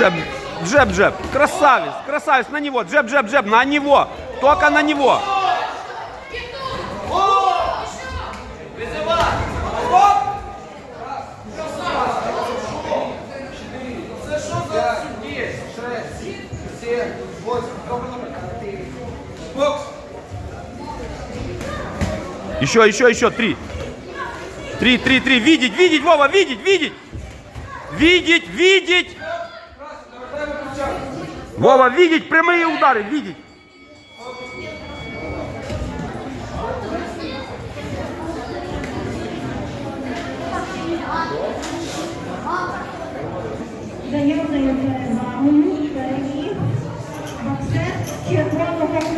Джеб, джеб, джеб. Красавец, красавец, на него. Джеб, джеб, джеб, на него. Только на него. Еще, еще, еще, три. Три, три, три. Видеть, видеть, Вова, видеть, видеть. Видеть, видеть. Вова, видеть прямые удары, видеть. Заявлення за умнічка і боксер Червоного